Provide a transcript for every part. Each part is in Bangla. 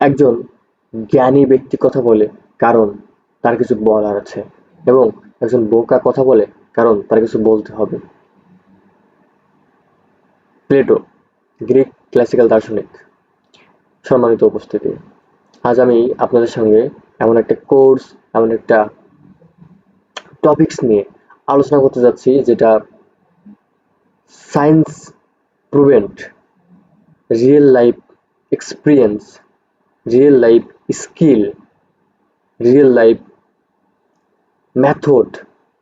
একজন জ্ঞানী ব্যক্তি কথা বলে কারণ তার কিছু বলার আছে এবং একজন বোকা কথা বলে কারণ তার কিছু বলতে হবে। প্লেটো, গ্রিক ক্লাসিক্যাল দার্শনিক, সম্মানিত উপস্থিতি। আজ আমি আপনাদের সঙ্গে এমন একটা কোর্স, এমন একটা টপিকস নিয়ে আলোচনা করতে যাচ্ছি যেটা science proven, real life experience real life skill real life method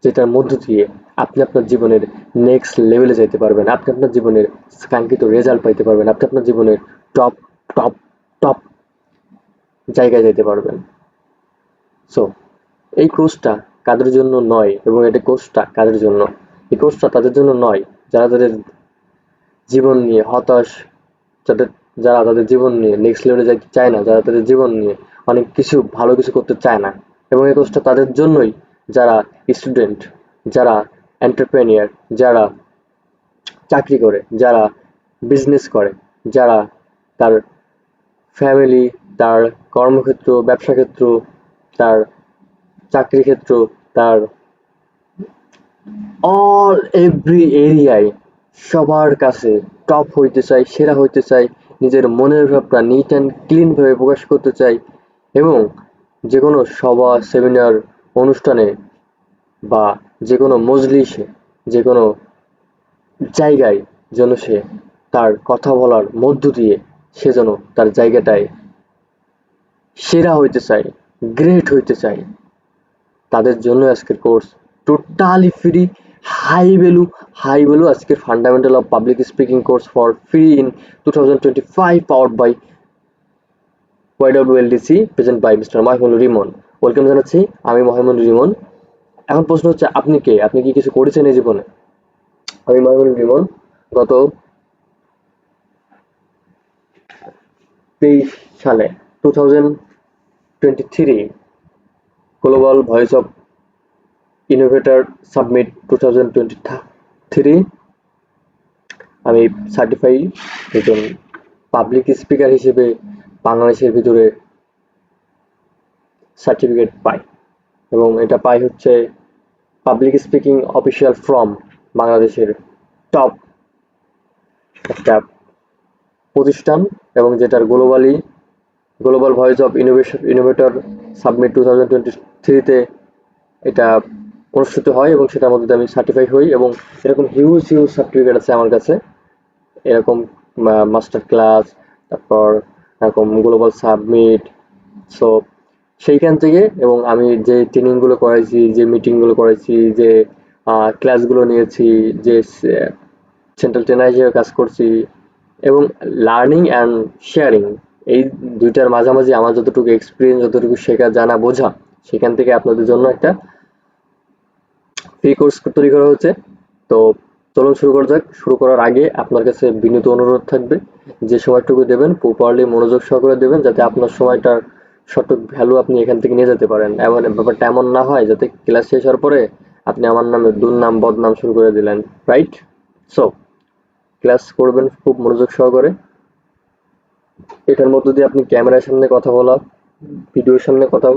যেটার মধ্য দিয়ে আপনি আপনার জীবনের নেক্সট লেভেলে যেতে পারবেন। আপনি আপনার জীবনের কাঙ্ক্ষিত রেজাল্ট পাইতে পারবেন। আপনি আপনার জীবনের টপ টপ টপ জায়গায় যেতে পারবেন। সো এই কোর্সটা কাদের জন্য নয় এবং এটা কোর্সটা কাদের জন্য? এই কোর্সটা তাদের জন্য নয়। যারা তাদের জীবন নিয়ে হতাশ, যাদের যারা তাদের জীবন নিয়ে নেক্সট লেভেলে যাইতে চায় না, যারা তাদের জীবন নিয়ে অনেক কিছু, ভালো কিছু করতে চায় না। এবং এই কোর্সটা তাদের জন্যই যারা স্টুডেন্ট যারা এন্টারপ্রেনিয়ার যারা চাকরি করে, যারা বিজনেস করে, যারা তার ফ্যামিলি তার কর্মক্ষেত্র, ব্যবসা ক্ষেত্র, তার চাকরি ক্ষেত্র, তার অল এভরি এরিয়ায় সবার কাছে টপ হইতে চাই সেরা হইতে চাই নিজের মনের ভাবটা নিট অ্যান্ড ক্লিনভাবে প্রকাশ করতে চাই এবং যে কোনো সভা সেমিনার অনুষ্ঠানে বা যে কোনো মজলিসে যে কোনো জায়গায় যেন সে তার কথা বলার মধ্য দিয়ে সে যেন তার জায়গাটায় সেরা হইতে চায় গ্রেট হইতে চায়। তাদের জন্য আজকের course totally free high value high value, আজকের fundamental of public speaking course for free in two thousand twenty five by YWLDC present by mister Mahmudur Rimon welcome জানাচ্ছি, আমি মহিমুদুর রিমন এখন প্রশ্ন হচ্ছে, আপনি কে? আপনি কি কিছু করেছেন এই জীবনে? আমি মহিমুদুর রিমন গত তেইশ সালে two thousand twenty three global voice of innovator submit two thousand twenty three. আমি সার্টিফাই একজন পাবলিক স্পিকার হিসেবে বাংলাদেশের ভিতরে সার্টিফিকেট পাই। এবং এটা পাই হচ্ছে পাবলিক স্পিকিং অফিসিয়াল ফ্রম বাংলাদেশের টপ একটা প্রতিষ্ঠান এবং যেটার globally global voice of innovation innovator submit two thousand twenty থ্রিতে এটা অনুষ্ঠিত হয় এবং সেটার মধ্যে আমি সার্টিফাই হই এবং এরকম হিউজ হিউজ সার্টিফিকেট আছে আমার কাছে। এরকম মাস্টার ক্লাস তারপর এরকম গ্লোবাল সাবমিট সো সেইখান থেকে এবং আমি যে ট্রেনিংগুলো করাইছি, যে মিটিংগুলো করাইছি, যে ক্লাসগুলো নিয়েছি, যে সেন্ট্রাল ট্রেনার হিসেবে কাজ করছি এবং লার্নিং অ্যান্ড শেয়ারিং এই দুইটার মাঝামাঝি আমার যতটুকু এক্সপিরিয়েন্স যতটুকু শেখা, জানা, বোঝা, সেখান থেকে আপনাদের জন্য একটা ফ্রি কোর্স তৈরি করা হচ্ছে তো চলুন শুরু করা যাক। শুরু করার আগে আপনার কাছে বিনীত অনুরোধ থাকবে যে সময়টুকু দেবেন প্রপারলি মনোযোগ সহকারে দেবেন, যাতে আপনার সময়টার সঠিক ভ্যালু আপনি এখান থেকে নিয়ে যেতে পারেন। এমন ব্যাপারটা এমন না হয় যাতে ক্লাস শেষ হওয়ার পরে আপনি আমার নামে দুর্নাম, বদনাম শুরু করে দিলেন। রাইট সো ক্লাস করবেন খুব মনোযোগ সহকারে। এটার মধ্য দিয়ে আপনি ক্যামেরার সামনে কথা বলা, ভিডিওর সামনে কথা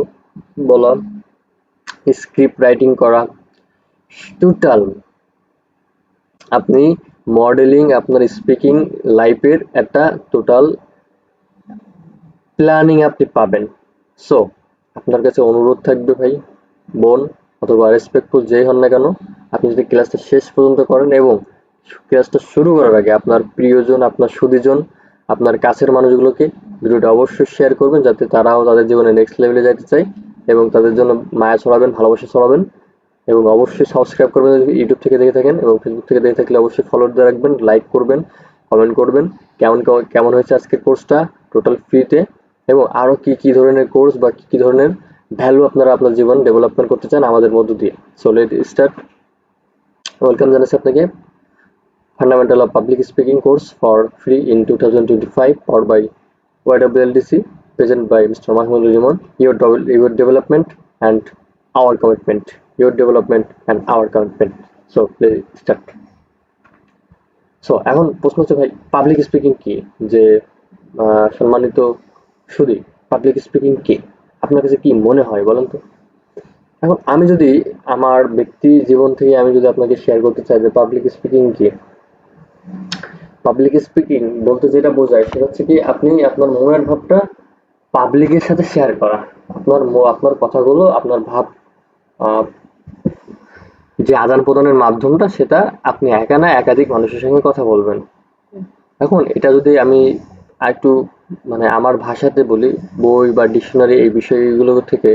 বলা স্ক্রিপ্ট রাইটিং করা টোটাল আপনি মডেলিং আপনার স্পিকিং লাইফের একটা টোটাল প্ল্যানিং আপনি পাবেন। সো আপনার কাছে অনুরোধ থাকবে ভাই, বোন অথবা রেসপেক্টফুল যেই হন না কেন, আপনি যদি ক্লাসটা শেষ পর্যন্ত করেন এবং ক্লাসটা শুরু করার আগে আপনার প্রিয়জন, আপনার সুদীজন, আপনার কাছের মানুষগুলোকে ভিডিওটা অবশ্যই শেয়ার করবেন যাতে তারাও তাদের জীবনে নেক্সট লেভেলে যেতে চায় এবং তাদের জন্য মায়া ছড়াবেন, ভালোবাসা ছড়াবেন। এবং অবশ্যই সাবস্ক্রাইব করবেন ইউটিউব থেকে দেখে থাকেন এবং ফেসবুক থেকে দেখে থাকলে অবশ্যই ফলো দিয়ে রাখবেন লাইক করবেন কমেন্ট করবেন, কেমন কেমন হয়েছে আজকের কোর্সটা টোটাল ফ্রিতে এবং আরও কি কি ধরনের কোর্স বা কী কী ধরনের ভ্যালু আপনারা আপনার জীবন ডেভেলপমেন্ট করতে চান আমাদের মধ্য দিয়ে। সো লেট স্টার্ট ওয়েলকাম জানাচ্ছি আপনাকে। Fundamental of public speaking course for free in two thousand twenty five power by Y YWLDC present by mister Mahmudur Rimon your your development and our commitment your development and our commitment. So, let's start. So এখন প্রশ্ন হচ্ছে ভাই পাবলিক স্পিকিং কি? যে সম্মানিত শুধু পাবলিক স্পিকিং কি? আপনার কাছে কি মনে হয় বলেন তো? এখন আমি যদি আমার ব্যক্তি জীবন থেকে আমি যদি আপনাকে শেয়ার করতে চাই যে পাবলিক স্পিকিং কি? পাবলিক স্পিকিং বলতে যেটা বোঝায় সেটা হচ্ছে কি, আপনি আপনার মনের ভাবটা পাবলিকের সাথে শেয়ার করা। আপনার আপনার কথাগুলো, আপনার ভাব যে আদান প্রদানের মাধ্যমটা, সেটা আপনি একা না একাধিক মানুষের সঙ্গে কথা বলবেন। এখন এটা যদি আমি একটু মানে আমার ভাষাতে বলি, বই বা ডিকশনারি এই বিষয়গুলো থেকে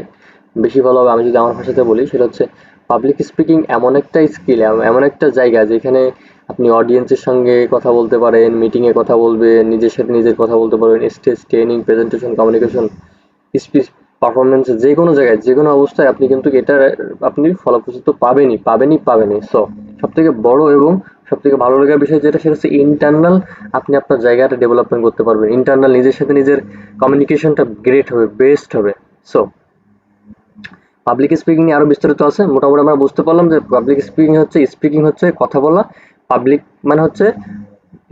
বেশি ভালো হবে আমি যদি আমার ভাষাতে বলি, সেটা হচ্ছে পাবলিক স্পিকিং এমন একটা স্কিল এমন একটা জায়গা যেখানে আপনি অডিয়েন্সের সঙ্গে কথা বলতে পারেন মিটিংয়ে কথা বলবেন, নিজের সাথে নিজের কথা বলতে পারবেন stage training presentation communication speech performance যে কোনো জায়গায় যে কোনো অবস্থায় আপনি কিন্তু এটার, আপনি ফলপ্রসূ পাবেনই পাবেনই পাবেনই। সো সব থেকে বড় এবং সব থেকে ভালো লাগার বিষয় যেটা, সেটা হচ্ছে ইন্টারনাল আপনি আপনার জায়গাটা ডেভেলপমেন্ট করতে পারবেন। ইন্টারনাল নিজের সাথে নিজের কমিউনিকেশনটা গ্রেট হবে বেস্ট হবে। সো পাবলিক স্পিকিং নিয়ে আরও বিস্তারিত আছে। মোটামুটি আমরা বুঝতে পারলাম যে পাবলিক স্পিকিং হচ্ছে স্পিকিং হচ্ছে কথা বলা পাবলিক মানে হচ্ছে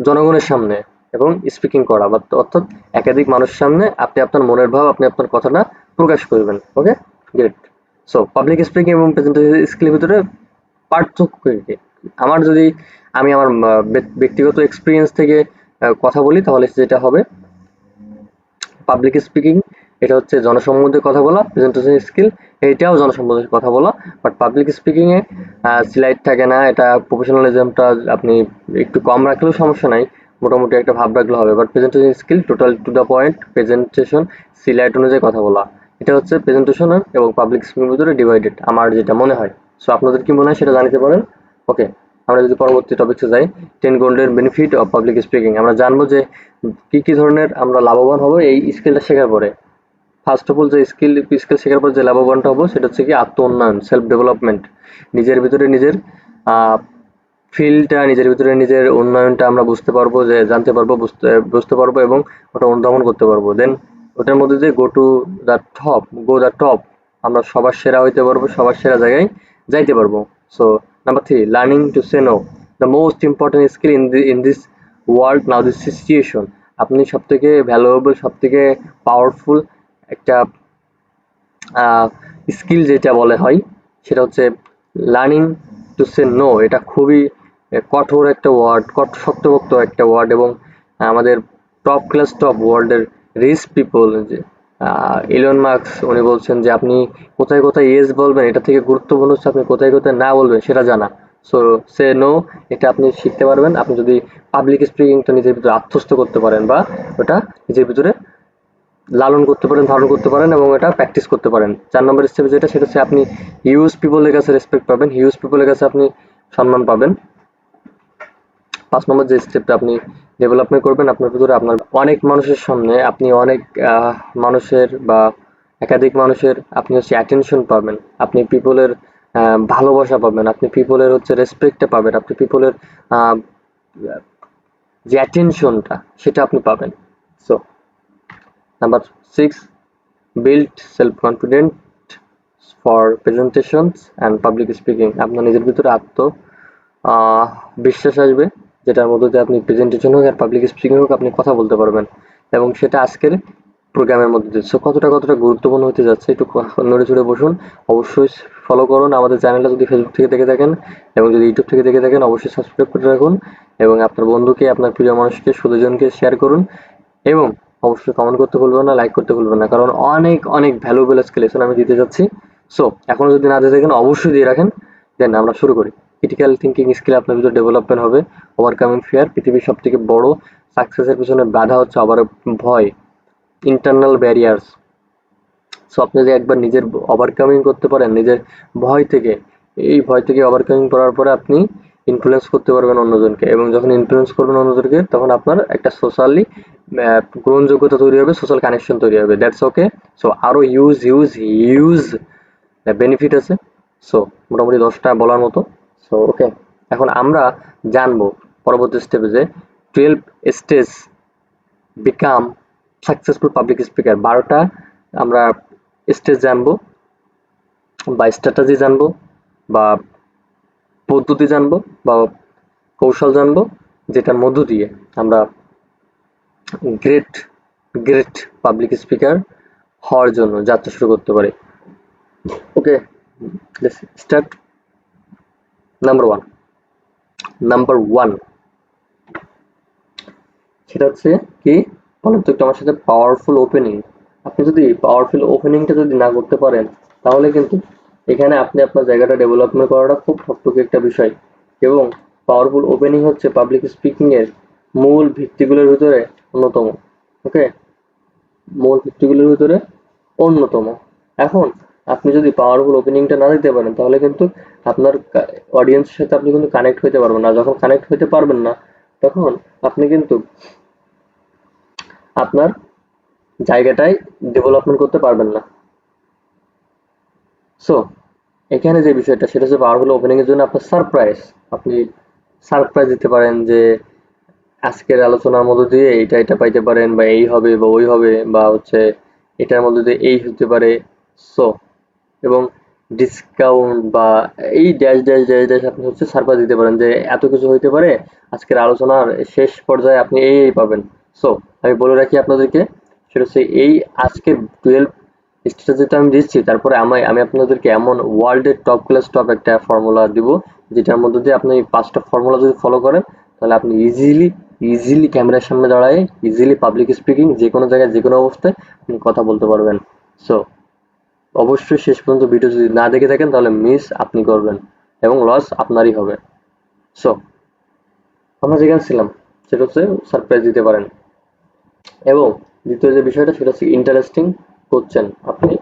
জনগণের সামনে এবং স্পিকিং করা। বা অর্থাৎ একাধিক মানুষের সামনে আপনি আপনার মনের ভাব, আপনি আপনার কথাটা প্রকাশ করবেন okay great so public speaking এবং প্রেজেন্টেশন স্কিলের ভিতরে পার্থক্য আমার যদি আমি আমার ব্যক্তিগত এক্সপিরিয়েন্স থেকে কথা বলি, তাহলে যেটা হবে পাবলিক স্পিকিং এটা হচ্ছে জনসম্মুখে কথা বলা প্রেজেন্টেশন স্কিল এটাও জনসম্মুখে কথা বলা বাট পাবলিক স্পিকিংয়ে এ স্লাইড থাকে না, এটা প্রফেশনালিজমটা আপনি একটু কম রাখলেও সমস্যা নাই, মোটামুটি একটা ভাব রাখলে হবে but presentation skill total to the point presentation slide অনুযায়ী কথা বলা। এটা হচ্ছে প্রেজেন্টেশন এবং পাবলিক স্পিকিং ভিতরে ডিভাইডেড আমার যেটা মনে হয়। সো আপনাদের কি মনে হয় সেটা জানিতে পারেন? ওকে আমরা যদি পরবর্তী টপিকসে যাই টেন গোল্ডের বেনিফিট অফ পাবলিক স্পিকিং আমরা জানব যে কি কি ধরনের আমরা লাভবান হব এই স্কিলটা শেখার পরে। ফার্স্ট অফ অল যে স্কিল স্কিল শেখার পর যে লাভবানটা হব সেটা হচ্ছে কি আত্ম উন্নয়ন সেলফ ডেভেলপমেন্ট নিজের ভিতরে নিজের ফিল্ডটা নিজের ভিতরে নিজের উন্নয়নটা আমরা বুঝতে পারব, যে জানতে পারব, বুঝতে বুঝতে পারব এবং ওটা অনুধাবন করতে পারব। দেন ওটার মধ্যে যে go to the top go the top আমরা সবার সেরা হইতে পারব, সবার সেরা জায়গায় যাইতে পারব। So number three learning to say no the most important skill in the in this world now this situation আপনি সব থেকে ভ্যালুয়েবল সব থেকে পাওয়ারফুল একটা স্কিল যেটা বলে হয়, সেটা হচ্ছে লার্নিং টু সে নো এটা খুবই কঠোর একটা ওয়ার্ড কঠ, শক্তপোক্ত একটা ওয়ার্ড এবং আমাদের টপ ক্লাস টপ ওয়ার্ল্ডের রিচ পিপল যে ইলন মার্কস উনি বলছেন যে, আপনি কোথায় কোথায় ইয়েস বলবেন, এটা থেকে গুরুত্বপূর্ণ হচ্ছে আপনি কোথায় কোথায় না বলবেন, সেটা জানা। সো সে নো এটা আপনি শিখতে পারবেন। আপনি যদি পাবলিক স্পিকিংটা নিজের ভিতরে আত্মস্থ করতে পারেন বা ওটা নিজের ভিতরে লালন করতে পারেন, ধারণ করতে পারেন এবং এটা প্র্যাকটিস করতে পারেন। চার নম্বর স্টেপ যেটা, সেটা হচ্ছে আপনি হিউজ পিপলের কাছে রেসপেক্ট পাবেন হিউজ পিপলের কাছে আপনি সম্মান পাবেন। পাঁচ নম্বর যে স্টেপটা আপনি ডেভেলপমেন্ট করবেন, আপনার ভিতরে আপনার অনেক মানুষের সামনে আপনি অনেক মানুষের বা একাধিক মানুষের আপনি হচ্ছে অ্যাটেনশন পাবেন। আপনি পিপলের ভালোবাসা পাবেন, আপনি পিপলের হচ্ছে রেসপেক্টটা পাবেন, আপনি পিপলের যে অ্যাটেনশনটা সেটা আপনি পাবেন। So number six build self confident for presentations and public speaking আপনার নিজের ভিতরে আত্ম বিশ্বাস আসবে। যেটার মধ্যে দিয়ে আপনি প্রেজেন্টেশন হোক আর পাবলিক স্পিকিং হোক আপনি কথা বলতে পারবেন। এবং সেটা আজকের প্রোগ্রামের মধ্যে সো কতটা কতটা গুরুত্বপূর্ণ হতে যাচ্ছে একটু নড়ে চড়ে বসুন। অবশ্যই ফলো করুন। আমাদের চ্যানেলটা যদি ফেসবুক থেকে দেখে থাকেন এবং যদি ইউটিউব থেকে দেখে থাকেন, অবশ্যই সাবস্ক্রাইব করে রাখুন এবং আপনার বন্ধুকে, আপনার প্রিয় মানুষকে সুদজনকে শেয়ার করুন এবং অবশ্যই কমেন্ট করতে ভুলবেন না লাইক করতে ভুলবেন না। কারণ অনেক অনেক ভ্যালুয়েবল লেসন আমি দিতে যাচ্ছি। সো এখনও যদি না দিয়ে থাকেন, অবশ্যই দিয়ে রাখেন। দেন আমরা শুরু করি। ক্রিটিক্যাল থিঙ্কিং স্কিল আপনার ভিতরে ডেভেলপমেন্ট হবে ওভারকামিং ফেয়ার পৃথিবীর সব থেকে বড় সাকসেসের পিছনে বাধা হচ্ছে আবার ভয় ইন্টারনাল ব্যারিয়ার্স সো আপনি যদি একবার নিজের ওভারকামিং করতে পারেন, নিজের ভয় থেকে, এই ভয় থেকে ওভারকামিং করার পরে আপনি ইনফ্লুয়েন্স করতে পারবেন অন্যজনকে এবং যখন ইনফ্লুয়েন্স করবেন অন্যজনকে, তখন আপনার একটা সোশ্যালি গ্রহণযোগ্যতা তৈরি হবে সোশ্যাল কানেকশন তৈরি হবে। দ্যাটস ওকে সো আরও ইউজ ইউজ ইউজ বেনিফিট আছে। সো মোটামুটি দশটা বলার মতো। সো ওকে এখন আমরা জানব পরবর্তী স্টেপে যে twelve stage become successful public speaker বারোটা আমরা স্টেজ জানব, বা স্ট্র্যাটাজি জানব, বা পদ্ধতি জানব, বা কৌশল জানব, যেটার মধ্য দিয়ে আমরা গ্রেট গ্রেট পাবলিক স্পিকার হওয়ার জন্য যাত্রা শুরু করতে পারি। Okay start number one number one সেটা হচ্ছে কি? বলেন তো একটু আমার সাথে পাওয়ারফুল ওপেনিং আপনি যদি পাওয়ারফুল ওপেনিংটা যদি না করতে পারেন, তাহলে কিন্তু এখানে আপনি আপনার জায়গাটা ডেভেলপমেন্ট করাটা খুব ঠকঠকে একটা বিষয়। এবং পাওয়ারফুল ওপেনিং হচ্ছে পাবলিক স্পিকিং এর মূল ভিত্তিগুলোর ভিতরে অন্যতম ওকে মূল ভিত্তিগুলোর ভিতরে অন্যতম। এখন আপনি যদি পাওয়ারফুল ওপেনিংটা না দিতে পারেন, তাহলে কিন্তু আপনার অডিয়েন্সের সাথে আপনি কিন্তু কানেক্ট হতে পারবেন না। যখন কানেক্ট হতে পারবেন না, তখন আপনি কিন্তু আপনার জায়গাটাই ডেভেলপমেন্ট করতে পারবেন না। সো এখানে যে বিষয়টা, সেটা হচ্ছে পাওয়ারফুল ওপেনিং এর জন্য আপনার সারপ্রাইজ আপনি সারপ্রাইজ দিতে পারেন যে আজকের আলোচনার মধ্য দিয়ে এটা এটা পাইতে পারেন বা এই হবে বা ওই হবে বা হচ্ছে এটার মধ্যে দিয়ে এই হতে পারে। সো এবং ডিসকাউন্ট বা এই ড্যাশ ড্যাশ ড্যাশ ড্যাশ আপনি হচ্ছে সারপ্রাইজ দিতে পারেন যে এত কিছু হইতে পারে, আজকের আলোচনার শেষ পর্যায়ে আপনি এই এই পাবেন। সো আমি বলে রাখি আপনাদেরকে, সেটা হচ্ছে এই আজকে টুয়েলভ স্ট্র্যাটেজিটা আমি দিচ্ছি, তারপরে আমি আমি আপনাদেরকে এমন ওয়ার্ল্ডের টপ ক্লাস টপ একটা ফর্মুলা দিব, যেটার মধ্যে দিয়ে আপনি পাঁচটা ফর্মুলা যদি ফলো করেন, তাহলে আপনি ইজিলি ইজিলি ক্যামেরার সামনে দাঁড়ায় ইজিলি পাবলিক স্পিকিং যে কোনো জায়গায় যে কোনো অবস্থায় আপনি কথা বলতে পারবেন। সো অবশ্যই শেষ পর্যন্ত ভিডিও যদি না দেখে থাকেন, তাহলে মিস আপনি করবেন এবং লস আপনারই হবে। সো আমরা যেখানে ছিলাম, সেটা হচ্ছে সারপ্রাইজ দিতে পারেন। এবং দ্বিতীয় যে বিষয়টা, সেটা হচ্ছে ইন্টারেস্টিং কোশ্চেন আপনি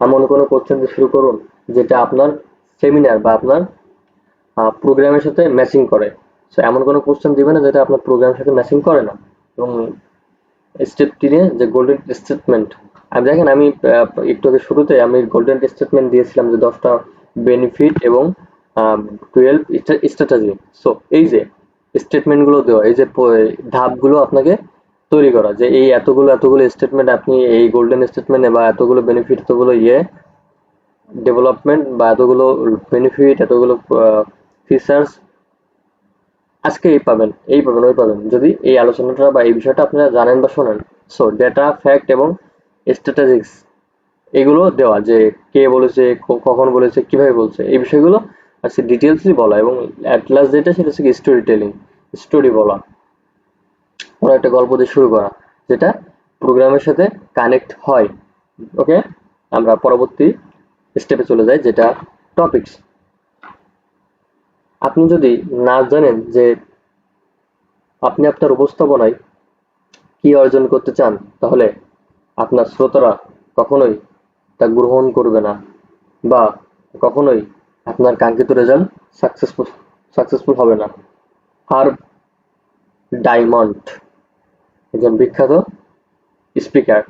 এমন কোনো কোশ্চেন শুরু করুন, যেটা আপনার সেমিনার বা আপনার প্রোগ্রামের সাথে ম্যাচিং করে। সো এমন কোনো কোশ্চেন দিবে না, যেটা আপনার প্রোগ্রামের সাথে ম্যাচিং করে না। এবং স্টেপ তিনে যে গোল্ডেন স্টেটমেন্ট আমি দেখেন আমি একটু আগে শুরুতে আমি গোল্ডেন স্টেটমেন্ট দিয়েছিলাম যে দশটা বেনিফিট এবং টুয়েলভ স্ট্র্যাটাজি সো এই যে স্টেটমেন্টগুলো দেওয়া, এই যে ধাপগুলো আপনাকে তৈরি করা, যে এই এতগুলো এতগুলো স্টেটমেন্ট আপনি এই গোল্ডেন স্টেটমেন্টে বা এতগুলো বেনিফিট এতগুলো ইয়ে ডেভেলপমেন্ট বা এতগুলো বেনিফিট এতগুলো ফিচার্স আজকে এই পাবেন এই পাবেন, ওই পাবেন। যদি এই আলোচনাটা বা এই বিষয়টা আপনারা জানেন বা শোনেন সো ডেটা ফ্যাক্ট এবং স্ট্র্যাটেজিক্স এগুলো দেওয়া, যে কে বলেছে কখন বলেছে, কীভাবে বলছে, এই বিষয়গুলো আজকে ডিটেলসলি বলা এবং অ্যাট লাস্ট যেটা সেটা হচ্ছে স্টোরি টেলিং স্টোরি বলা। কোনো একটা গল্প দিয়ে শুরু করা, যেটা প্রোগ্রামের সাথে কানেক্ট হয়। ওকে আমরা পরবর্তী স্টেপে চলে যাই, যেটা টপিকস আপনি যদি না জানেন যে আপনি আপনার উপস্থাপনায় কি অর্জন করতে চান, তাহলে আপনার শ্রোতারা কখনোই তা গ্রহণ করবে না বা কখনোই আপনার কাঙ্ক্ষিত রেজাল্ট সাকসেসফুল সাকসেসফুল হবে না। আর ডায়মন্ড, একজন বিখ্যাত স্পিকার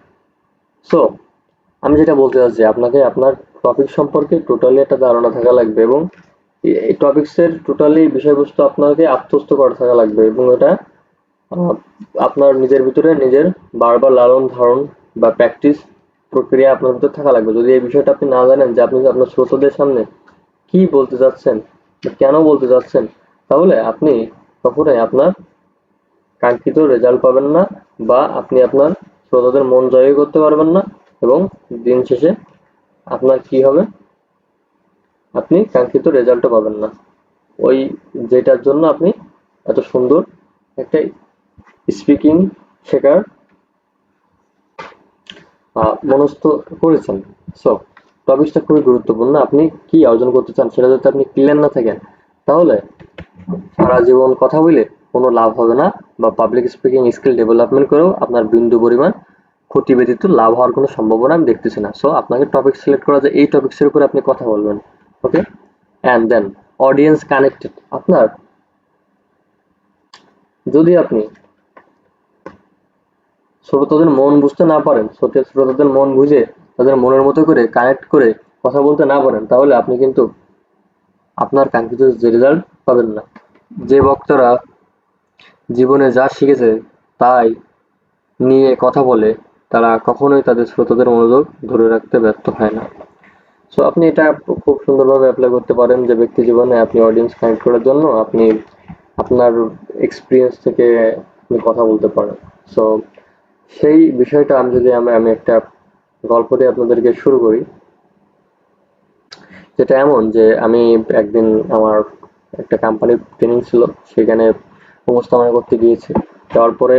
সো আমি যেটা বলতে চাচ্ছি, আপনাকে আপনার টপিক সম্পর্কে টোটালি একটা ধারণা থাকা লাগবে এবং এই টপিক্সের টোটালি বিষয়বস্তু আপনাকে আত্মস্থ করা থাকা লাগবে এবং এটা আপনার নিজের ভিতরে নিজের বারবার লালন ধারণ বা প্র্যাকটিস প্রক্রিয়া আপনার ভিতরে থাকা লাগবে। যদি এই বিষয়টা আপনি না জানেন যে আপনি আপনার শ্রোতাদের সামনে কি বলতে যাচ্ছেন কেন বলতে যাচ্ছেন তাহলে আপনি কখনোই আপনার কাঙ্ক্ষিত রেজাল্ট পাবেন না বা আপনি আপনার শ্রোতাদের মন জয় করতে পারবেন না এবং দিন শেষে আপনার কি হবে? আপনি কাঙ্ক্ষিত রেজাল্টও পাবেন না। ওই যেটার জন্য আপনি এত সুন্দর একটা স্পিকিং শেখার মনস্থ করেছেন। সো টপিকসটা খুবই গুরুত্বপূর্ণ। আপনি কি অর্জন করতে চান সেটা যদি আপনি ক্লিয়ার না থাকেন, তাহলে সারা জীবন কথা বলে কোনো লাভ হবে না বা পাবলিক স্পিকিং স্কিল ডেভেলপমেন্ট করেও আপনার বিন্দু পরিমাণ ক্ষতি ব্যতীত লাভ হওয়ার কোনো সম্ভাবনা আমি দেখতেছি না। সো আপনাকে টপিক সিলেক্ট করা যায়, এই টপিক্সের উপরে আপনি কথা বলবেন। Okay and then audience connected আপনার, যদি আপনি শ্রোতাদের মন বুঝতে না পারেন শ্রোতাদের মন বুঝে তাদের মনের মতো করে কানেক্ট করে কথা বলতে না পারেন, তাহলে আপনি কিন্তু আপনার কাঙ্ক্ষিত যে রেজাল্ট পাবেন না। যে বক্তারা জীবনে যা শিখেছে তাই নিয়ে কথা বলে, তারা কখনোই তাদের শ্রোতাদের মনোযোগ ধরে রাখতে ব্যর্থ হয় না। সো আপনি এটা খুব সুন্দরভাবে অ্যাপ্লাই করতে পারেন যে ব্যক্তি জীবনে আপনি অডিয়েন্স কানেক্ট করার জন্য আপনি আপনার এক্সপিরিয়েন্স থেকে আপনি কথা বলতে পারেন। সো সেই বিষয়টা আমি যদি আমি আমি একটা গল্প দিয়ে আপনাদেরকে শুরু করি। যেটা এমন যে আমি একদিন আমার একটা কোম্পানির ট্রেনিং ছিল, সেখানে উপস্থাপনা করতে গিয়েছি। যাওয়ার পরে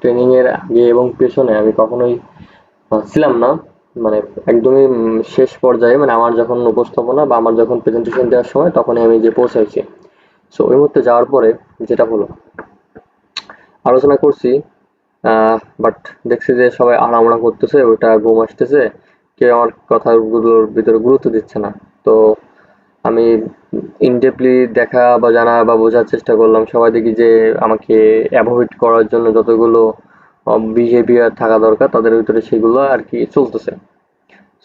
ট্রেনিং এর আগে এবং পেছনে আমি কখনোই ছিলাম না। মানে একদমই শেষ পর্যায়ে মানে আমার যখন উপস্থাপনা বা আমার যখন প্রেজেন্টেশন দেওয়ার সময়, তখনই আমি যে পৌঁছাইছি। সো ওই মুহূর্তে যাওয়ার পরে যেটা হলো, আলোচনা করছি বাট দেখছি যে সবাই আড়ামোড়া করতেছে, ওইটা ঘুম আসতেছে। কেউ আমার কথাগুলোর ভিতরে গুরুত্ব দিচ্ছে না। তো আমি ইনডেপলি দেখা বা জানা বা বোঝার চেষ্টা করলাম। সবাই দেখি যে আমাকে অ্যাভয়েড করার জন্য যতগুলো বিহেভিয়ার থাকা দরকার, তাদের ভিতরে সেগুলো আর কি চলতেছে।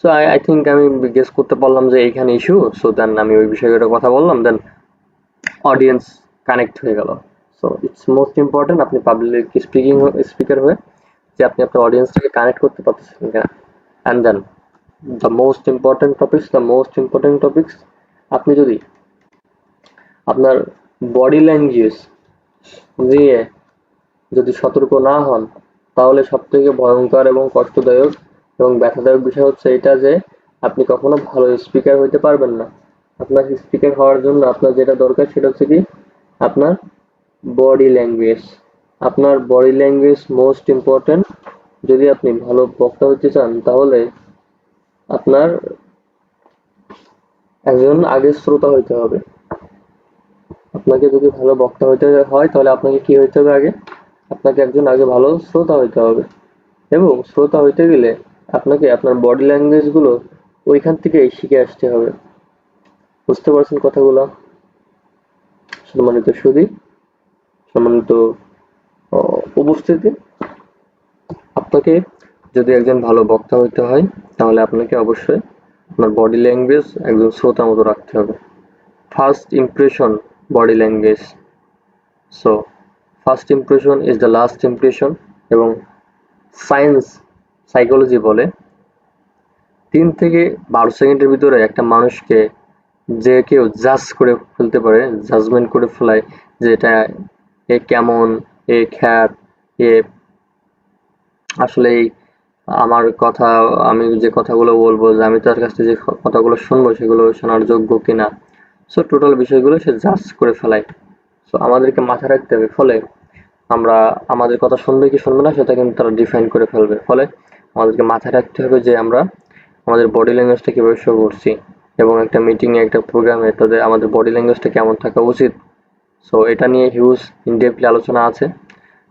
সো আই আই থিঙ্ক আমি গেস করতে পারলাম যে এইখানে ইস্যু সো দেন আমি ওই বিষয়ে কথা বললাম দেন অডিয়েন্স কানেক্ট হয়ে গেল। সো ইটস মোস্ট ইম্পর্টেন্ট আপনি পাবলিক স্পিকিং স্পিকার হয়ে যে আপনি আপনার অডিয়েন্সটাকে কানেক্ট করতে পারতেছেন কিনা। And then the most important topics the most important topics আপনি যদি আপনার বডি ল্যাঙ্গুয়েজ নিয়ে যদি সতর্ক না হন, তাহলে সব থেকে ভয়ঙ্কর এবং কষ্টদায়ক এবং ব্যথাদায়ক বিষয় হচ্ছে এটা যে আপনি কখনো ভালো স্পিকার হইতে পারবেন না। আপনার স্পিকার হওয়ার জন্য আপনার যেটা দরকার সেটা হচ্ছে কি? আপনার বডি ল্যাঙ্গুয়েজ আপনার বডি ল্যাঙ্গুয়েজ মোস্ট ইম্পর্টেন্ট যদি আপনি ভালো বক্তা হতে চান, তাহলে আপনার একজন আগে শ্রোতা হইতে হবে। আপনাকে যদি ভালো বক্তা হইতে হয়, তাহলে আপনাকে কি হইতে হবে আগে? আপনাকে একজন আগে ভালো শ্রোতা হইতে হবে। এবং শ্রোতা হইতে গেলে আপনাকে আপনার বডি ল্যাঙ্গুয়েজগুলো ওইখান থেকেই শিখে আসতে হবে। বুঝতে পারছেন কথাগুলো? সম্মানিত সুদী সম্মানিত উপস্থিতি। আপনাকে যদি একজন ভালো বক্তা হইতে হয়, তাহলে আপনাকে অবশ্যই আপনার বডি ল্যাঙ্গুয়েজ একজন শ্রোতার মতো রাখতে হবে। First impression body language so first impression is the last impression এবং সায়েন্স সাইকোলজি বলে, তিন থেকে বারো সেকেন্ডের ভিতরে একটা মানুষকে যে কেউ জাজ করে ফেলতে পারে জাজমেন্ট করে ফেলায় যে এটা এ কেমন, এ খ্যাত, এ আসলে আমার কথা, আমি যে কথাগুলো বলব, যে আমি তার কাছ থেকে যে কথাগুলো শুনব, সেগুলো শোনার যোগ্য কিনা। সো টোটাল বিষয়গুলো সে জাজ করে ফেলায়। সো আমাদেরকে মাথায় রাখতে হবে। ফলে আমরা আমাদের কথা শুনবে কি শুনবে না, সেটা কিন্তু তারা ডিফাইন করে ফেলবে। ফলে আমাদেরকে মাথায় রাখতে হবে যে আমরা আমাদের বডি ল্যাঙ্গুয়েজটা কীভাবে শো করছি। এবং একটা মিটিংয়ে একটা প্রোগ্রামে তাদের আমাদের বডি ল্যাঙ্গুয়েজটা কেমন থাকা উচিত। সো এটা নিয়ে হিউজ ইনডেপলি আলোচনা আছে।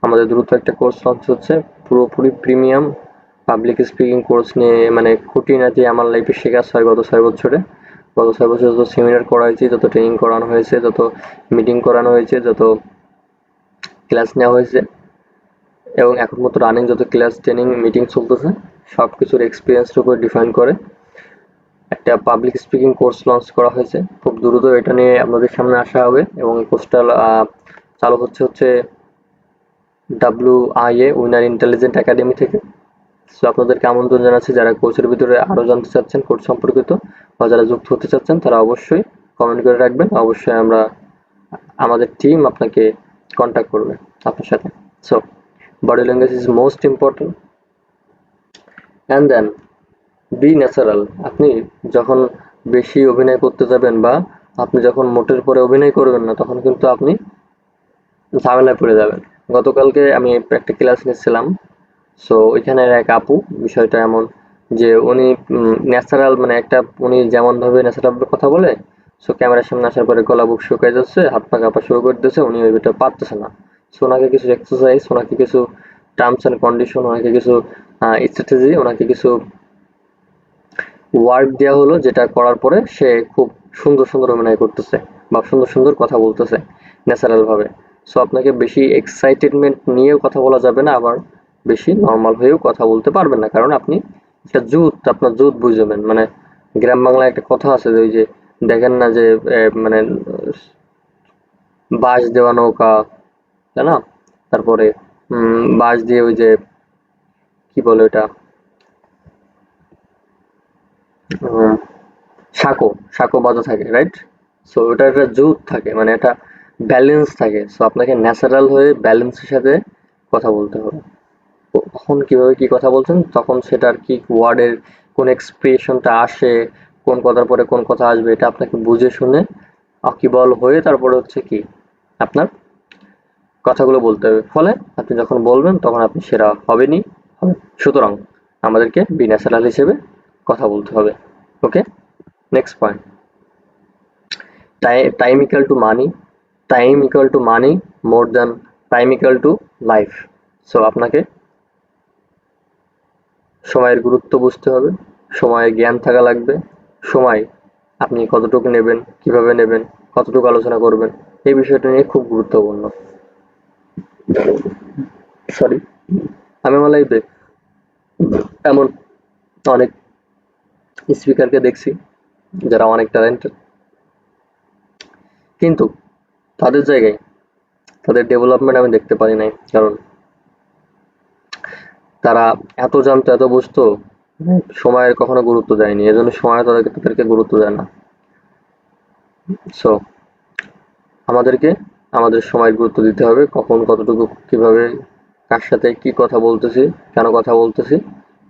আমাদের দ্রুত একটা কোর্স লঞ্চ হচ্ছে। পুরোপুরি প্রিমিয়াম পাবলিক স্পিকিং কোর্স নিয়ে মানে খুঁটিনাটি আমার লাইফে শেখা ছয়, গত ছয় বছরে। গত ছয় বছর যত সেমিনার করা হয়েছে, যত ট্রেনিং করানো হয়েছে, যত মিটিং করানো হয়েছে, যত ক্লাস নেওয়া হয়েছে, এবং এখন মতো রানিং যত ক্লাস ট্রেনিং মিটিং চলতেছে সব কিছুর এক্সপিরিয়েন্সের উপর ডিফাইন করে। একটা পাবলিক স্পিকিং কোর্স লঞ্চ করা হয়েছে। খুব দ্রুত এটা নিয়ে আপনাদের সামনে আসা হবে এবং এই কোর্সটা চালু হচ্ছে হচ্ছে W I A winner intelligent academy থেকে। সো আপনাদেরকে আমন্ত্রণ জানাচ্ছি যারা কোর্সের ভিতরে আরও জানতে চাচ্ছেন কোর্স সম্পর্কিত বা যারা যুক্ত হতে চাচ্ছেন, তারা অবশ্যই কমেন্ট করে রাখবেন। অবশ্যই আমরা আমাদের টিম আপনাকে কন্ট্যাক্ট করবে আপনার সাথে। So body language is most important and then be natural আপনি যখন বেশি অভিনয় করতে যাবেন বা আপনি যখন মোটের পরে অভিনয় করবেন না, তখন কিন্তু আপনি ঝামেলায় পড়ে যাবেন। গতকালকে আমি একটা ক্লাস নিচ্ছিলাম। সো ওইখানের এক আপু, বিষয়টা এমন যে উনি ন্যাচারাল মানে একটা, উনি যেমনভাবে ন্যাচারাল কথা বলে সো ক্যামেরার সামনে আসার পরে গলা বুক শুকাই যাচ্ছে, হাত পা কাঁপা শুরু করে দিচ্ছে উনি ওই ভিতরে পারতেছে না। সো ওনাকে কিছু এক্সারসাইজ ওনাকে কিছু টার্মস অ্যান্ড কন্ডিশন ওনাকে কিছু স্ট্র্যাটেজি ওনাকে কিছু ওয়ার্ক দেওয়া হলো, যেটা করার পরে সে খুব সুন্দর সুন্দর অভিনয় করতেছে বা সুন্দর সুন্দর কথা বলতেছে ন্যাচারাল ভাবে। সো আপনাকে বেশি এক্সাইটেডমেন্ট নিয়েও কথা বলা যাবে না, আবার বেশি নর্মাল হয়েও কথা বলতে পারবেন না, কারণ আপনি একটা জুত, আপনার জুত বুঝবেন। মানে গ্রাম বাংলায় একটা কথা আছে যে, ওই যে দেখেন না যে মানে বাঁশ দেওয়া নৌকা, তাই না? তারপরে বাঁশ দিয়ে ওই যে, কি বলে ওটা সাঁকো সাঁকো বাঁধা থাকে রাইট সো ওটা একটা জুত থাকে মানে একটা ব্যালেন্স থাকে। সো আপনাকে ন্যাচারাল হয়ে ব্যালেন্সের সাথে কথা বলতে হবে। কখন কীভাবে কি কথা বলছেন, তখন সেটার কি ওয়ার্ডের কোন এক্সপ্রেশনটা আসে, কোন কথার পরে কোন কথা আসবে, এটা আপনাকে বুঝে শুনে অকিবল হয়ে তারপরে হচ্ছে কি আপনার কথাগুলো বলতে হবে। ফলে আপনি যখন বলবেন, তখন আপনি সেরা হবেনই। হবে সুতরাং আমাদেরকে বি ন্যাচারাল হিসেবে কথা বলতে হবে okay next point time equal to money time equal to money more than time equal to life so আপনাকে সময়ের গুরুত্ব বুঝতে হবে, সময়ের জ্ঞান থাকা লাগবে, সময় আপনি কতটুকু নেবেন, কীভাবে নেবেন, কতটুকু আলোচনা করবেন, এই বিষয়টা নিয়ে খুব গুরুত্বপূর্ণ। সরি আমি আমার লাইফে এমন অনেক স্পিকারকে দেখছি, যারা অনেক ট্যালেন্টেড কিন্তু তাদের জায়গায়, তাদের ডেভেলপমেন্ট আমি দেখতে পারি নাই, কারণ তারা এত জানতো, এত বুঝতো সময়ের কখনো গুরুত্ব দেয়নি। এজন্য সময় তাদেরকে তাদেরকে গুরুত্ব দেয় না। সো আমাদেরকে আমাদের সময়ের গুরুত্ব দিতে হবে, কখন কতটুকু, কীভাবে, কার সাথে কি কথা বলতেছি, কেন কথা বলতেছি।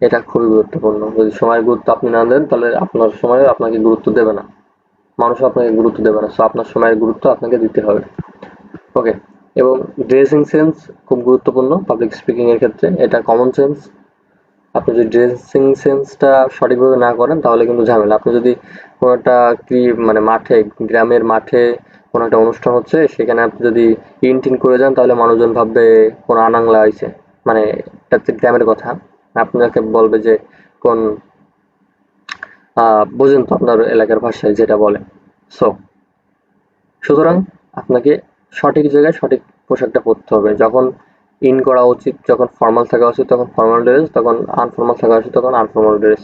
এটা খুবই গুরুত্বপূর্ণ। যদি সময়ের গুরুত্ব আপনি না দেন, তাহলে আপনার সময় আপনাকে গুরুত্ব দেবে না। মানুষ আপনাকে গুরুত্ব দেবে না। সো আপনার সময়ের গুরুত্ব আপনাকে দিতে হবে। ওকে এবং ড্রেসিং সেন্স খুব গুরুত্বপূর্ণ পাবলিক স্পিকিং এর ক্ষেত্রে। এটা কমন সেন্স আপনি যদি ড্রেসিং সেন্সটা সঠিকভাবে না করেন, তাহলে কিন্তু ঝামেলা। আপনি যদি কোনো একটা কি মানে মাঠে, গ্রামের মাঠে কোনো একটা অনুষ্ঠান হচ্ছে, সেখানে আপনি যদি ইন টিন করে যান, তাহলে মানুষজন ভাববে কোনো আনাংলা হয়েছে। মানে এটা হচ্ছে গ্রামের কথা। আপনাকে বলবে যে কোন বোঝেন তো আপনার এলাকার ভাষায় যেটা বলে। সো সুতরাং আপনাকে সঠিক জায়গায় সঠিক পোশাকটা পরতে হবে। যখন ইন করা উচিত, যখন ফর্মাল থাকা উচিত, তখন ফর্মাল ড্রেস তখন আনফর্মাল থাকা উচিত, তখন আনফর্মাল ড্রেস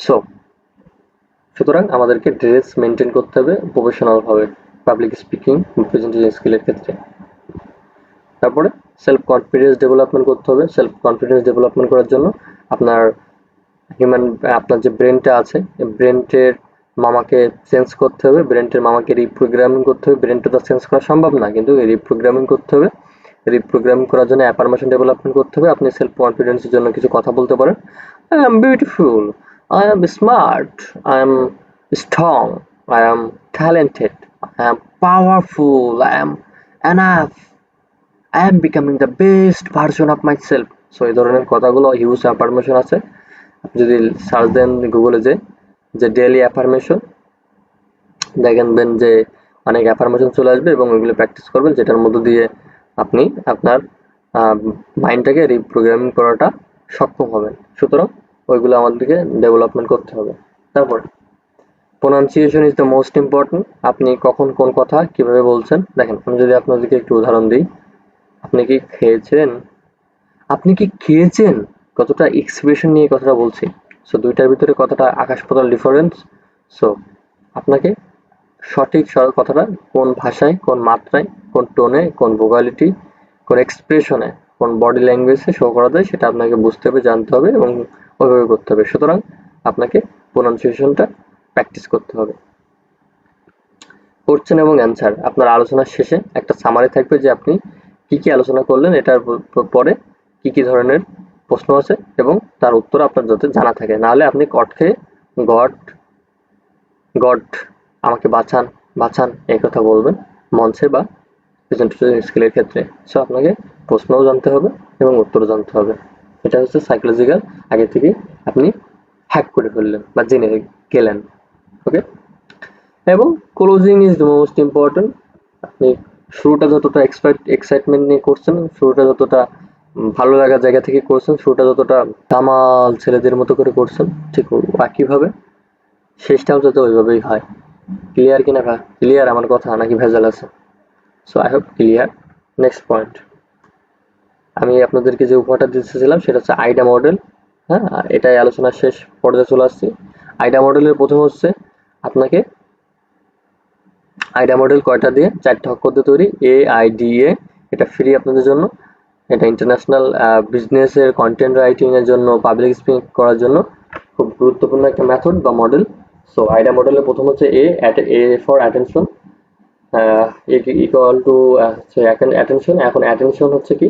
সো সুতরাং আমাদেরকে ড্রেস মেনটেন করতে হবে প্রফেশনালভাবে পাবলিক স্পিকিং প্রেজেন্টেশন স্কিলের ক্ষেত্রে। তারপরে সেলফ কনফিডেন্স ডেভেলপমেন্ট করতে হবে সেলফ কনফিডেন্স ডেভেলপমেন্ট করার জন্য আপনার হিউম্যান আপনার যে ব্রেনটা আছে ব্রেনটের মামাকে চেঞ্জ করতে হবে ব্রেনটের মামাকে রিপ্রোগ্রামিং করতে হবে ব্রেনটা তো চেঞ্জ করা সম্ভব না, কিন্তু রিপ্রোগ্রামিং করতে হবে রিপ্রোগ্রামিং করার জন্য অ্যাফার্মেশন ডেভেলপমেন্ট করতে হবে, আপনি সেলফ কনফিডেন্সের জন্য কিছু কথা বলতে পারেন। I am beautiful I am smart I am strong I am talented I am powerful I am enough I am becoming the best version of my self so এই ধরনের কথাগুলো হিউজ অ্যাফার্মেশন আছে। আপনি যদি সার্চ দেন গুগলে যে যে ডেলি অ্যাফার্মেশন দেখবেন যে অনেক অ্যাফার্মেশন চলে আসবে এবং ওইগুলো প্র্যাকটিস করবেন, যেটার মধ্য দিয়ে আপনি আপনার মাইন্ডটাকে রিপ্রোগ্রামিং করাটা সক্ষম হবেন। সুতরাং ওইগুলো আমাদেরকে ডেভেলপমেন্ট করতে হবে। তারপর pronunciation is the most important আপনি কখন কোন কথা কীভাবে বলছেন? দেখেন, আমি যদি আপনাদেরকে একটু উদাহরণ দিই। আপনি কি খেয়েছেন? আপনি কি খেয়েছেন? কতটা এক্সপ্রেশন নিয়ে কথাটা বলছি। সো দুইটার ভিতরে কথাটা আকাশ পাতাল ডিফারেন্স সো আপনাকে সঠিক সরল কথাটা কোন ভাষায়, কোন মাত্রায়, কোন টোনে কোন ভোগালিটি কোন এক্সপ্রেশনে কোন বডি ল্যাঙ্গুয়েজে শো করা যায় সেটা আপনাকে বুঝতে হবে, জানতে হবে এবং ওইভাবে করতে হবে। সুতরাং আপনাকে প্রোনাউন্সিয়েশনটা প্র্যাকটিস করতে হবে। কোশ্চেন এবং অ্যান্সার আপনার আলোচনার শেষে একটা সামারি থাকবে যে আপনি কি কি আলোচনা করলেন এটার পরে কি কি ধরনের প্রশ্ন আছে এবং তার উত্তর আপনার যাতে জানা থাকে। নাহলে আপনি কট খেয়ে গড গড আমাকে বাঁচান বাঁচান, এই কথা বলবেন মঞ্চে বা প্রেজেন্টেশন স্কিলের ক্ষেত্রে। সো আপনাকে প্রশ্নও জানতে হবে এবং উত্তরও জানতে হবে। এটা হচ্ছে সাইকোলজিক্যাল আগে থেকে আপনি হ্যাক করে ফেললেন বা জেনে গেলেন। ওকে এবং closing is the most important আপনি শুরুটা যতটা এক্সাইটমেন্ট নিয়ে করছেন, শুরুটা যতটা ভালো লাগার জায়গা থেকে করছেন, শুরুটা যতটা তামাল ছেলেদের মতো করে করছেন, ঠিক একইভাবে শেষটাও যাতে ওইভাবেই হয়। ক্লিয়ার কিনা ভা ক্লিয়ার আমার কথা, নাকি ভেজাল আছে? So I hope clear next point আমি আপনাদেরকে যে উপহারটা দিতেছিলাম সেটা হচ্ছে আইডা মডেল হ্যাঁ এটাই আলোচনার শেষ পর্যায়ে চলে আসছি। আইডা মডেলের প্রথম হচ্ছে আপনাকে আইডা মডেল কয়টা দিয়ে? চারটে অক্ষর দিয়ে তৈরি। এ আই ডি এ এটা ফ্রি আপনাদের জন্য। এটা ইন্টারন্যাশনাল বিজনেসের কন্টেন্ট রাইটিং এর জন্য পাবলিক স্পিকিং করার জন্য। খুব গুরুত্বপূর্ণ একটা মেথড বা মডেল সো আইডা মডেলের প্রথম হচ্ছে A A for attention equal to attention এখন অ্যাটেনশন হচ্ছে কি,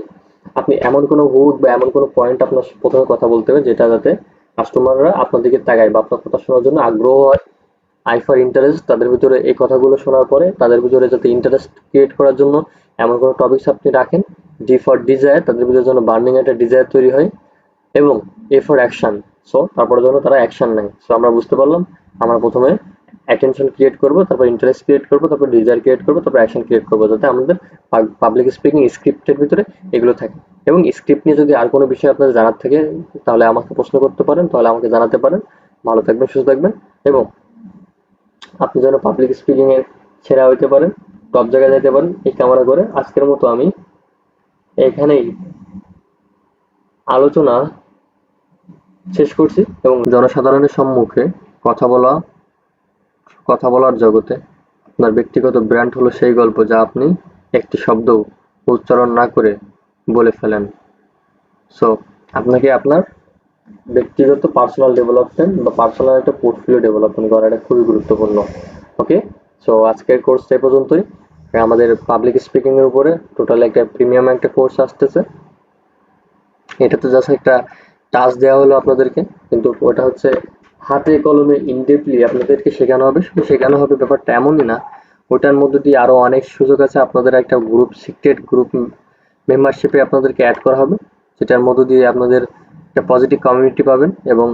আপনি এমন কোনো হুড বা এমন কোনো পয়েন্ট আপনার প্রথমে কথা বলতে হবে, যেটা যাতে কাস্টমাররা আপনার দিকে তাকায় বা আপনার কথা শোনার জন্য আগ্রহ হয়। আই ফর ইন্টারেস্ট তাদের ভিতরে এই কথাগুলো শোনার পরে তাদের ভিতরে যাতে ইন্টারেস্ট ক্রিয়েট করার জন্য এমন কোনো টপিকস আপনি রাখেন ডি ফর ডিজায়ার তাদের ভিতরে যেন বার্নিং একটা ডিজায়ার তৈরি হয়, এবং এ ফর অ্যাকশন সো তারপরে যেন তারা অ্যাকশন নেয়। সো আমরা বুঝতে পারলাম, আমরা প্রথমে অ্যাটেনশন ক্রিয়েট করব, তারপর ইন্টারেস্ট ক্রিয়েট করব, তারপর ডিজায়ার ক্রিয়েট করব, তারপর অ্যাকশন ক্রিয়েট করব, যাতে আমাদের পাবলিক স্পিকিং স্ক্রিপ্টের ভিতরে এগুলো থাকে। এবং স্ক্রিপ্ট নিয়ে যদি আর কোনো বিষয় আপনাদের জানার থাকে, তাহলে আমাকে প্রশ্ন করতে পারেন, তাহলে আমাকে জানাতে পারেন। ভালো থাকবেন, সুস্থ থাকবেন, এবং আপনি যেন পাবলিক স্পিকিং এর সেরা হইতে পারেন টপ জায়গায় যেতে পারেন, এই কামনা করে আজকের মতো আমি এখানেই আলোচনা শেষ করছি এবং জনসাধারণের সম্মুখে কথা বলা, কথা বলার জগতে আপনার ব্যক্তিগত ব্র্যান্ড হলো সেই গল্প যা আপনি একটি শব্দ উচ্চারণ না করে বলে ফেলেন। সো আপনাকে আপনার ব্যক্তিগত পার্সোনাল ডেভেলপমেন্ট বা পার্সোনাল একটা পোর্টফোলিও ডেভেলপমেন্ট করা এটা খুবই গুরুত্বপূর্ণ ওকে সো আজকের কোর্সটা এই পর্যন্তই। আমাদের পাবলিক স্পিকিং এর উপরে টোটাল একটা প্রিমিয়াম একটা কোর্স আসতেছে। এটা তো জাস্ট একটা টাচ দেওয়া হলো আপনাদেরকে। কিন্তু ওটা হচ্ছে হাতে কলমে ইনডেপলি আপনাদেরকে শেখানো হবে। শুধু শেখানো হবে ব্যাপারটা এমনই না, ওটার মধ্যে দিয়ে আরও অনেক সুযোগ আছে। আপনাদের একটা গ্রুপ সিক্রেট গ্রুপ মেম্বারশিপে আপনাদেরকে অ্যাড করা হবে। যেটার মধ্য দিয়ে আপনাদের একটা পজিটিভ কমিউনিটি পাবেন এবং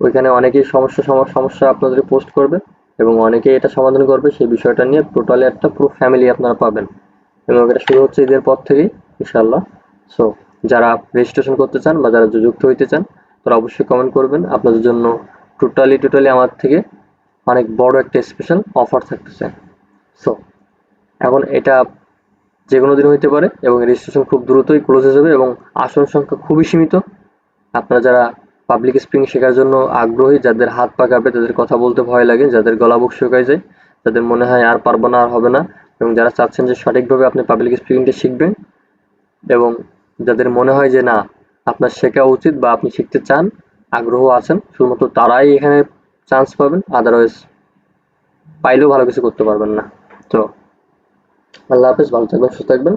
ওইখানে অনেকেই সমস্যা সমস্যা আপনাদের পোস্ট করবে এবং অনেকেই এটা সমাধান করবে সেই বিষয়টা নিয়ে টোটালি একটা পুরো ফ্যামিলি আপনারা পাবেন। এবং এটা শুরু হচ্ছে ঈদের পর থেকেই ইনশাল্লাহ সো যারা রেজিস্ট্রেশন করতে চান বা যারা যুক্ত হইতে চান, তারা অবশ্যই কমেন্ট করবেন। আপনাদের জন্য টোটালি টোটালি আমার থেকে অনেক বড় একটা স্পেশাল অফার থাকতেছে। সো এখন এটা যে কোনো দিন হইতে পারে এবং রেজিস্ট্রেশন খুব দ্রুতই ক্লোজ হয়ে যাবে এবং আসন সংখ্যা খুবই সীমিত। আপনারা যারা পাবলিক স্পিকিং শেখার জন্য আগ্রহী, যাদের হাত পা কাঁপে, তাদের কথা বলতে ভয় লাগে, যাদের গলা বুক শুকায় যায়, তাদের মনে হয় আর পারব না, আর হবে না। এবং যারা চাচ্ছেন যে সঠিকভাবে আপনি পাবলিক স্পিকিংটা শিখবেন এবং যাদের মনে হয় যে না, আপনার শেখা উচিত বা আপনি শিখতে চান, আগ্রহ আছেন, শুধুমাত্র তারাই এখানে চান্স পাবেন আদারওয়াইজ পাইলেও ভালো কিছু করতে পারবেন না। তো, আল্লাহ হাফেজ, ভালো থাকবেন, সুস্থ থাকবেন।